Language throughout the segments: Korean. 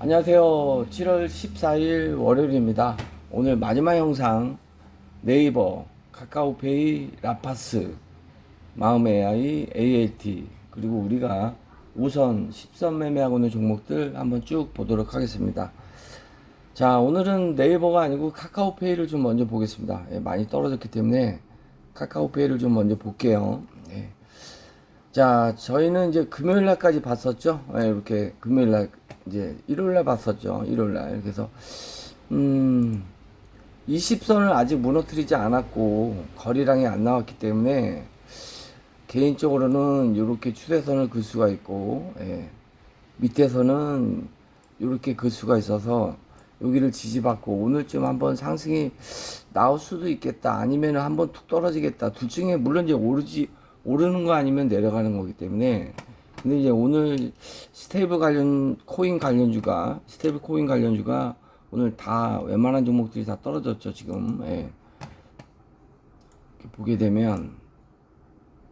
안녕하세요. 7월 14일 월요일입니다. 오늘 마지막 영상 네이버, 카카오페이, 라파스, 마음의 AI, ALT 그리고 우리가 우선 10선 매매하고 있는 종목들 한번 쭉 보도록 하겠습니다. 자, 오늘은 네이버가 아니고 카카오페이를 좀 먼저 보겠습니다. 예, 많이 떨어졌기 때문에 카카오페이를 좀 먼저 볼게요. 예. 자, 저희는 이제 금요일 날까지 봤었죠. 예, 이렇게 금요일 날 이제 일요일 날 봤었죠. 일요일 날. 그래서 음 20선을 아직 무너뜨리지 않았고 거리량이 안 나왔기 때문에 개인적으로는 이렇게 추세선을 그 수가 있고 예, 밑에서는 이렇게 그 수가 있어서 여기를 지지받고 오늘쯤 한번 상승이 나올 수도 있겠다 아니면 한번 툭 떨어지겠다 둘 중에 물론 이제 오르지 오르는 거 아니면 내려가는 거기 때문에 근데 이제 오늘 스테이블 관련 코인 관련주가 스테이블 코인 관련주가 오늘 다 웬만한 종목들이 다 떨어졌죠 지금 예. 보게 되면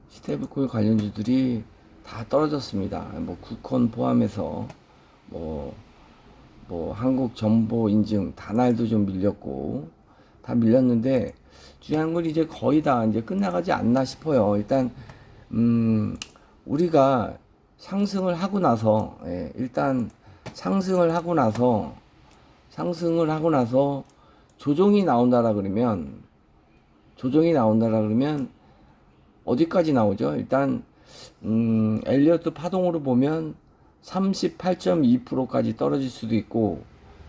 스테이블 코인 관련주들이 다 떨어졌습니다 뭐 쿠콘 포함해서 뭐 뭐 한국 정보 인증 다날도 좀 밀렸고 다 밀렸는데 중요한 건 이제 거의 다 이제 끝나가지 않나 싶어요. 일단 음 우리가 상승을 하고 나서 예, 일단 상승을 하고 나서 상승을 하고 나서 조정이 나온다라 그러면 조정이 나온다라 그러면 어디까지 나오죠? 일단 음 엘리어트 파동으로 보면 38.2%까지 떨어질 수도 있고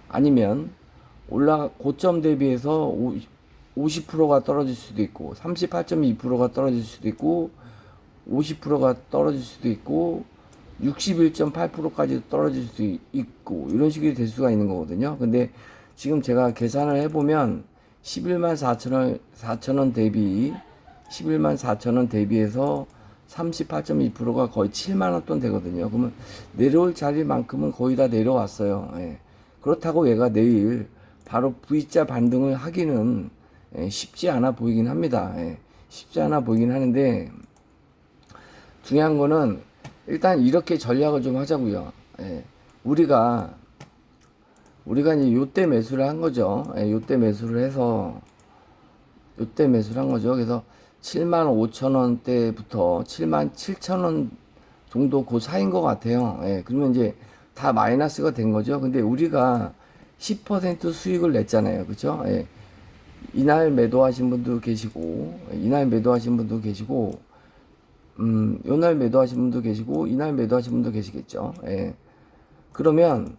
아니면 올라 고점 대비해서 50%가 떨어질 수도 있고 38.2%가 떨어질 수도 있고 50%가 떨어질 수도 있고 61.8%까지 떨어질 수도 있고 이런 식이 될 수가 있는 거거든요. 근데 지금 제가 계산을 해보면 11만 4천원 4천원 대비 11만 4천원 대비해서 38.2%가 거의 7만 원돈 되거든요. 그러면 내려올 자리만큼은 거의 다 내려왔어요. 예. 그렇다고 얘가 내일 바로 V자 반등을 하기는 예, 쉽지 않아 보이긴 합니다. 예. 쉽지 않아 보이긴 하는데 중요한 거는 일단 이렇게 전략을 좀 하자고요. 예. 우리가 우리가 이제 요때 매수를 한 거죠. 예, 요때 매수를 해서 요때 매수를 한 거죠. 그래서 7만 5천 원대부터 7만 7천 원 정도 그 사이인 것 같아요. 예, 그러면 이제 다 마이너스가 된 거죠. 근데 우리가 10% 수익을 냈잖아요. 그죠? 예. 이날 매도하신 분도 계시고, 이날 매도하신 분도 계시고, 음, 요날 매도하신 분도 계시고, 이날 매도하신 분도 계시겠죠. 예. 그러면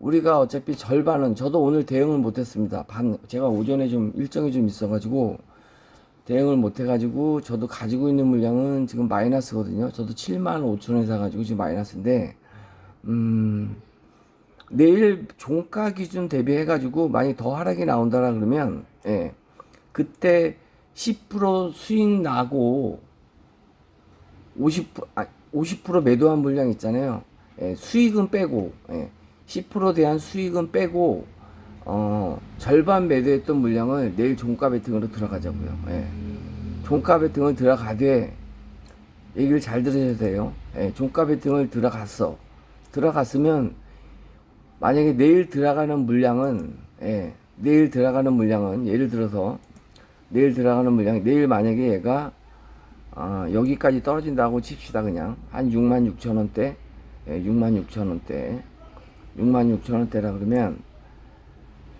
우리가 어차피 절반은, 저도 오늘 대응을 못했습니다. 반, 제가 오전에 좀 일정이 좀 있어가지고, 대응을 못해가지고, 저도 가지고 있는 물량은 지금 마이너스거든요. 저도 7만 5천 원에 사가지고 지금 마이너스인데, 음, 내일 종가 기준 대비해가지고 많이 더 하락이 나온다라 그러면, 예, 그때 10% 수익 나고 50%, 아, 50% 매도한 물량 있잖아요. 예, 수익은 빼고, 예, 10% 대한 수익은 빼고, 어, 절반 매도했던 물량을 내일 종가 베팅으로 들어가자고요. 예. 종가 베팅을 들어가되, 얘기를 잘 들으셔야 돼요. 예, 종가 베팅을 들어갔어. 들어갔으면, 만약에 내일 들어가는 물량은, 예, 내일 들어가는 물량은, 예를 들어서, 내일 들어가는 물량, 내일 만약에 얘가, 어, 여기까지 떨어진다고 칩시다, 그냥. 한 6만 6천 원대, 예, 6만 6천 원대, 6만 6천 원대라 그러면,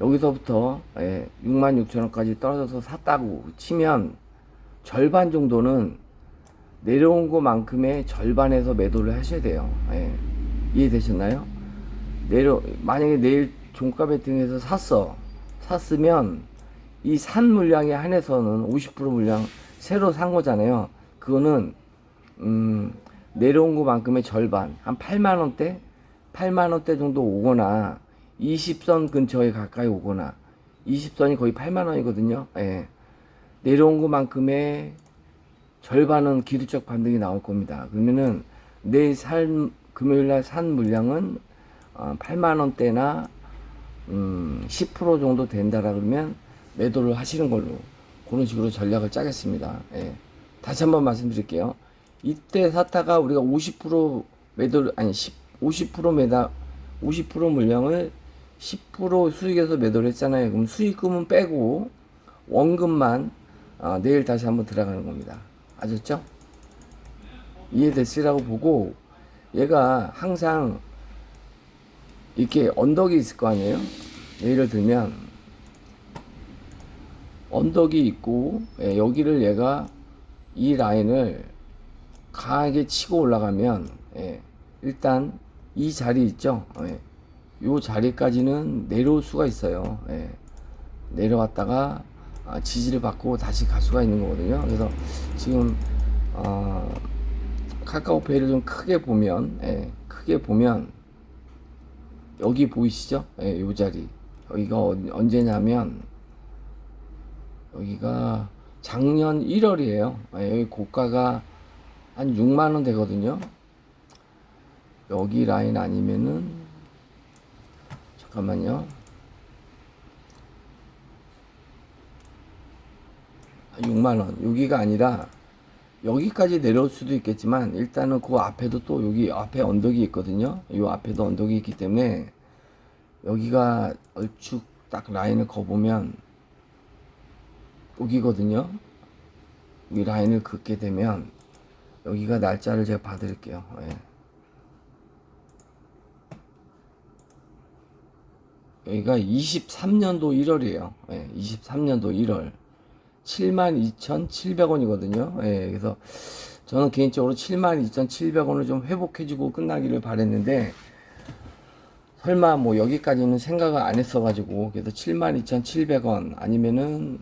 여기서부터, 예, 6만 6천 원까지 떨어져서 샀다고 치면, 절반 정도는 내려온 것만큼의 절반에서 매도를 하셔야 돼요. 예. 이해되셨나요? 내려 만약에 내일 종가 베팅해서 샀어 샀으면 이 산 물량에 한해서는 50% 물량 새로 산 거잖아요. 그거는 음 내려온 것만큼의 절반 한 8만 원대 8만 원대 정도 오거나 20선 근처에 가까이 오거나 20선이 거의 8만 원이거든요. 예. 내려온 것만큼의 절반은 기술적 반등이 나올 겁니다. 그러면은 내일 살 금요일 날 산 물량은 어, 8만 원대나 음, 10% 정도 된다라 그러면 매도를 하시는 걸로 그런 식으로 전략을 짜겠습니다. 예. 다시 한번 말씀드릴게요. 이때 샀다가 우리가 50% 매도를 아니 10, 50% 매다 50% 물량을 10% 수익에서 매도를 했잖아요. 그럼 수익금은 빼고 원금만 아, 내일 다시 한번 들어가는 겁니다. 아셨죠? 이해됐으라고 보고 얘가 항상 이렇게 언덕이 있을 거 아니에요? 예를 들면 언덕이 있고 예, 여기를 얘가 이 라인을 강하게 치고 올라가면 예, 일단 이 자리 있죠? 예, 요 자리까지는 내려올 수가 있어요. 예, 내려왔다가 아, 지지를 받고 다시 갈 수가 있는 거거든요. 그래서 지금 어, 카카오페이를 좀 크게 보면 예, 크게 보면 여기 보이시죠? 예, 요 자리 여기가 언- 언제냐면 여기가 작년 1월이에요. 여기 고가가 한 6만 원 되거든요. 여기 라인 아니면은 잠깐만요. 아, 6만 원. 여기가 아니라 여기까지 내려올 수도 있겠지만 일단은 그 앞에도 또 여기 앞에 언덕이 있거든요. 이 앞에도 언덕이 있기 때문에 여기가 얼추 딱 라인을 거보면 여기거든요. 이 라인을 긋게 되면 여기가 날짜를 제가 봐드릴게요. 예. 여기가 23년도 1월이에요. 예, 23년도 1월. 72,700원이거든요. 예, 그래서 저는 개인적으로 72,700원을 좀 회복해주고 끝나기를 바랬는데, 설마 뭐 여기까지는 생각을 안 했어가지고, 그래서 72,700원 아니면은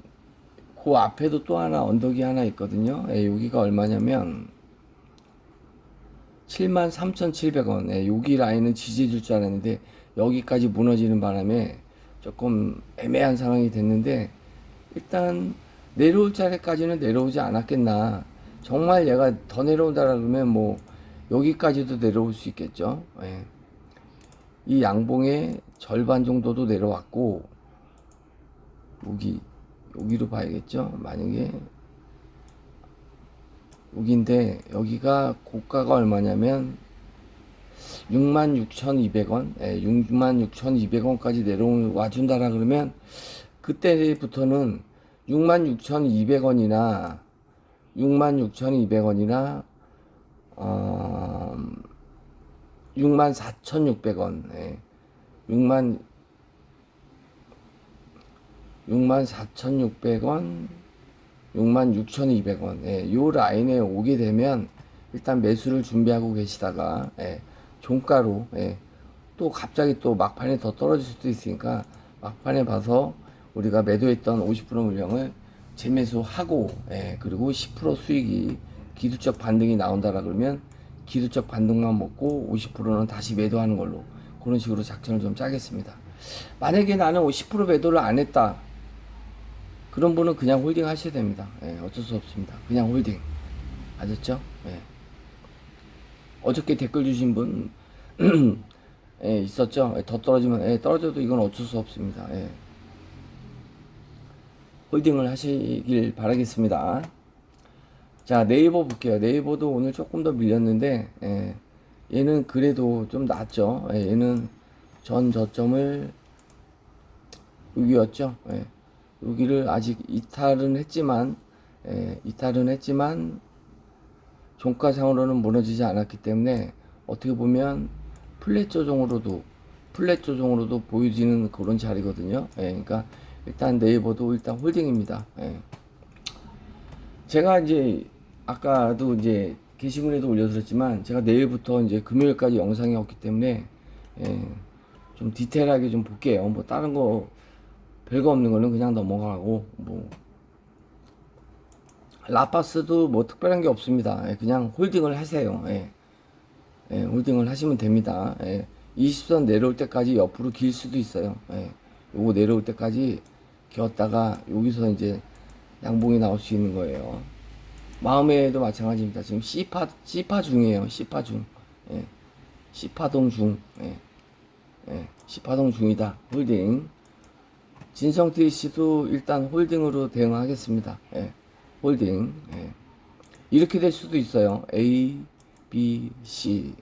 그 앞에도 또 하나 언덕이 하나 있거든요. 예, 여기가 얼마냐면 73,700원. 예, 여기 라인은 지지해줄 줄 알았는데 여기까지 무너지는 바람에 조금 애매한 상황이 됐는데 일단 내려올 자리까지는 내려오지 않았겠나. 정말 얘가 더 내려온다 그러면 뭐 여기까지도 내려올 수 있겠죠. 예. 이 양봉의 절반 정도도 내려왔고 여기 여기로 봐야겠죠. 만약에 여기인데 여기가 고가가 얼마냐면 66,200원, 예, 66,200원까지 내려와 준다라 그러면 그때부터는 66,200원이나 66,200원이나 어 64,600원, 예, 6만 64,600원, 66,200원. 예, 요 라인에 오게 되면 일단 매수를 준비하고 계시다가 예, 종가로 예, 또 갑자기 또 막판에 더 떨어질 수도 있으니까 막판에 봐서 우리가 매도했던 50% 물량을 재매수하고 예, 그리고 10% 수익이 기술적 반등이 나온다라 그러면 기술적 반등만 먹고 50%는 다시 매도하는 걸로 그런 식으로 작전을 좀 짜겠습니다. 만약에 나는 10% 매도를 안 했다. 그런 분은 그냥 홀딩 하셔야 됩니다. 예, 어쩔 수 없습니다. 그냥 홀딩. 아셨죠? 예. 어저께 댓글 주신 분, 예, 있었죠? 예, 더 떨어지면, 예, 떨어져도 이건 어쩔 수 없습니다. 예. 홀딩을 하시길 바라겠습니다. 자, 네이버 볼게요. 네이버도 오늘 조금 더 밀렸는데, 예, 얘는 그래도 좀 낫죠. 예, 얘는 전 저점을 여기였죠. 예. 여기를 아직 이탈은 했지만 예, 이탈은 했지만 종가상으로는 무너지지 않았기 때문에 어떻게 보면 플랫 조정으로도 플랫 조정으로도 보여지는 그런 자리거든요. 예, 그러니까 일단 네이버도 일단 홀딩입니다. 예. 제가 이제 아까도 이제 게시물에도 올려드렸지만 제가 내일부터 이제 금요일까지 영상이 없기 때문에 예, 좀 디테일하게 좀 볼게요. 뭐 다른 거 별거 없는 거는 그냥 넘어가고 뭐 라파스도 뭐 특별한 게 없습니다. 예, 그냥 홀딩을 하세요. 예. 예, 홀딩을 하시면 됩니다. 예. 20선 내려올 때까지 옆으로 길 수도 있어요. 예. 요거 내려올 때까지 기었다가 여기서 이제 양봉이 나올 수 있는 거예요. 마음에도 마찬가지입니다. 지금 C파 C파 중이에요. C파 중. 예. C파동 중. 예. 예. C파동 중이다. 홀딩. 진성태 씨도 일단 홀딩으로 대응하겠습니다. 예. 홀딩. 예. 이렇게 될 수도 있어요. A, B, C.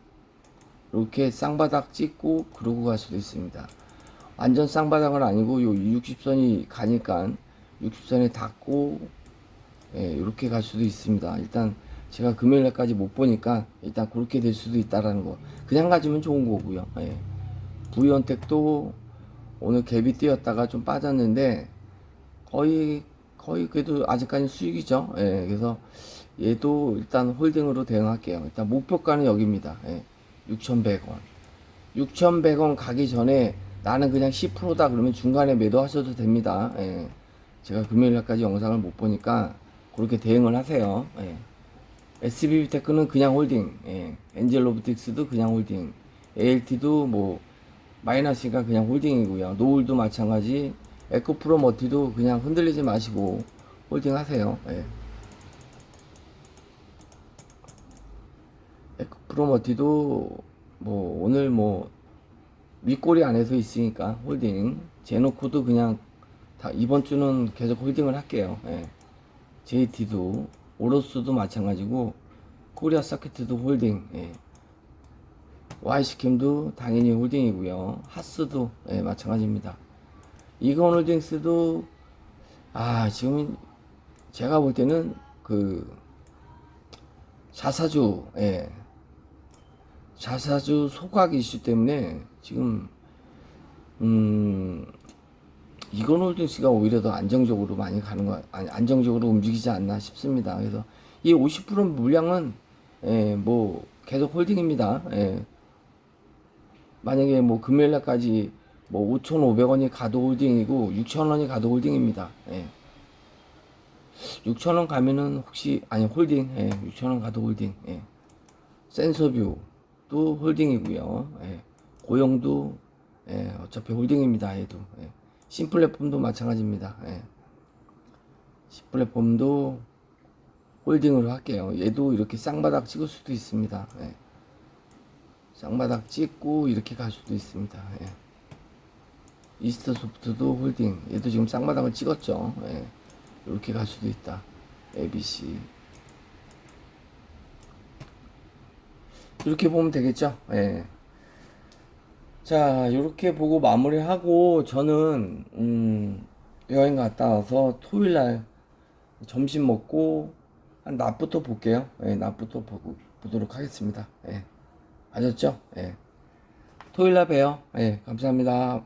이렇게 쌍바닥 찍고 그러고 갈 수도 있습니다. 완전 쌍바닥은 아니고 요 60선이 가니까 60선에 닿고 예, 이렇게 갈 수도 있습니다. 일단 제가 금요일 날까지 못 보니까 일단 그렇게 될 수도 있다라는 거. 그냥 가지면 좋은 거고요. 예. 부위원택도 오늘 갭이 뛰었다가 좀 빠졌는데 거의 거의 그래도 아직까지 수익이죠. 예, 그래서 얘도 일단 홀딩으로 대응할게요. 일단 목표가는 여기입니다. 예, 6,100원. 6,100원 가기 전에 나는 그냥 10%다 그러면 중간에 매도하셔도 됩니다. 예, 제가 금요일 날까지 영상을 못 보니까 그렇게 대응을 하세요. 예. SBB 테크는 그냥 홀딩, 예. 엔젤 로보틱스도 그냥 홀딩, ALT도 뭐 마이너스니까 그냥 홀딩이고요. 노을도 마찬가지, 에코프로 머티도 그냥 흔들리지 마시고 홀딩 하세요. 예. 에코프로 머티도 뭐 오늘 뭐 윗꼬리 안에서 있으니까 홀딩, 제노코도 그냥 다 이번 주는 계속 홀딩을 할게요. 예. JT도 오로스도 마찬가지고 코리아 서킷도 홀딩 예. Y스캠도 당연히 홀딩이고요 하스도 예, 마찬가지입니다 이건 홀딩스도 아 지금 제가 볼 때는 그 자사주 예. 자사주 소각 이슈 때문에 지금 음 이건 홀딩스가 오히려 더 안정적으로 많이 가는 거 아니 안정적으로 움직이지 않나 싶습니다. 그래서 이 50% 물량은 예, 뭐 계속 홀딩입니다. 예. 만약에 뭐 금요일 날까지 뭐 5,500원이 가도 홀딩이고 6,000원이 가도 홀딩입니다. 예. 6,000원 가면은 혹시 아니 홀딩 예, 6,000원 가도 홀딩 예. 센서뷰도 홀딩이고요. 예. 고용도 예, 어차피 홀딩입니다. 얘도 예. 신플랫폼도 마찬가지입니다. 예. 신플랫폼도 홀딩으로 할게요. 얘도 이렇게 쌍바닥 찍을 수도 있습니다. 예. 쌍바닥 찍고 이렇게 갈 수도 있습니다. 예. 이스터 소프트도 홀딩. 얘도 지금 쌍바닥을 찍었죠. 예. 이렇게 갈 수도 있다. ABC. 이렇게 보면 되겠죠. 예. 자, 이렇게 보고 마무리하고 저는 음, 여행 갔다 와서 토요일 날 점심 먹고 한 낮부터 볼게요. 예, 낮부터 보고 보도록 하겠습니다. 예. 아셨죠? 예. 토요일 날 봬요. 예, 감사합니다.